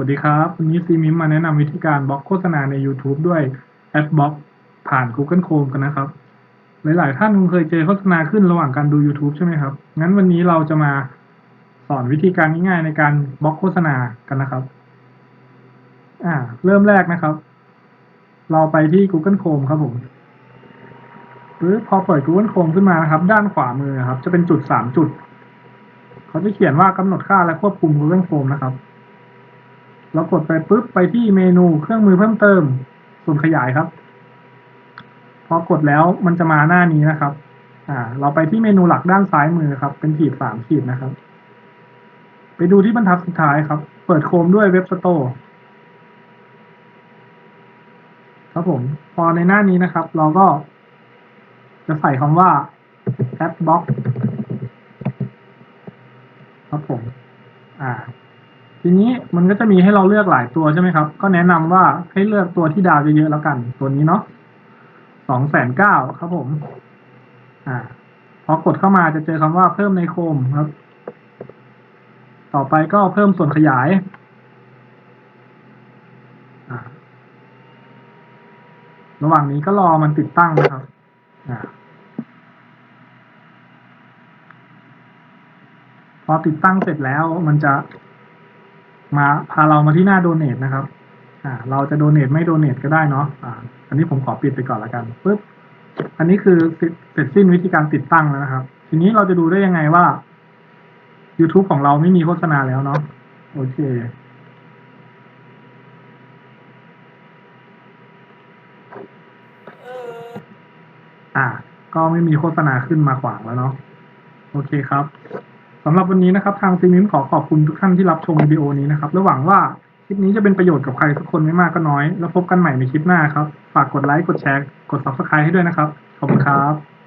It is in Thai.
วัสดีครับ วันนี้ซีมิมมาแนะนำวิธีการบล็อกโฆษณาใน YouTube ด้วย Adblock ผ่าน Google Chrome กันนะครับ หลาย ๆ ท่านคงเคยเจอโฆษณาขึ้นระหว่างการดู YouTube ใช่ไหมครับ งั้นวันนี้เราจะมาสอนวิธีการง่าย ๆ ในการบล็อกโฆษณากันนะครับ อ่า เริ่มแรกนะครับ เราไปที่ Google Chrome ครับผมหรือพอเปิด Google Chrome ขึ้นมานะครับ ด้านขวามือครับ จะเป็นจุดสามจุด เขาจะเขียนว่ากำหนดค่าและควบคุม Google Chrome นะครับ เรากดไปปุ๊บไปที่เมนูเครื่องมือเพิ่มเติมส่วนขยายครับ พอกดแล้วมันจะมาหน้านี้นะครับ อ่า เราไปที่เมนูหลักด้านซ้ายมือครับ เป็นขีดสามขีดนะครับ ไปดูที่บรรทัดสุดท้ายครับ เปิดโคมด้วยเว็บสโตร์ครับผม พอในหน้านี้นะครับ เราก็ จะใส่คำว่า Adblock ครับผม อ่า ทีนี้มันก็จะมีให้เราเลือกหลายตัวใช่ไหมครับ ก็แนะนำว่าให้เลือกตัวที่ดาวเยอะๆแล้วกัน ตัวนี้เนาะสองแสนเก้าครับผม อ่า พอกดเข้ามาจะเจอคำว่าเพิ่มในโคมครับ ต่อไปก็เพิ่มส่วนขยาย ระหว่างนี้ก็รอมันติดตั้งนะครับ อ่าพอติดตั้งเสร็จแล้วมันจะ มาพาเรามาที่หน้าโดเน a t นะครับอ่าเราจะโดเน a ไม่โดเน a ก็ได้เนาะอ่าอันนี้ผมขอปิดไปก่อนละกันปึ๊บอันนี้คือเสร็จสิ้นวิธีการติดตั้งแล้วนะครับ ทีนี้เราจะดูได้ยังไงว่า YouTube ของเราไม่มีโฆษณาแล้วเนาะโอเคอ่า ก็ไม่มีโฆษณาขึ้นมาขวางแล้วเนาะโอเคครับำหรับวันนี้นะครับทางซีมิมขอขอบคุณทุกท่านที่รับชมวิดีโอนี้นะครับและหวังว่าคลิปนี้จะเป็นประโยชน์กับใครสักคนไม่มากก็น้อย แล้วพบกันใหม่ในคลิปหน้าครับ ฝากกดไลค์ กดแชร์ กด subscribe ให้ด้วยนะครับ ขอบคุณครับ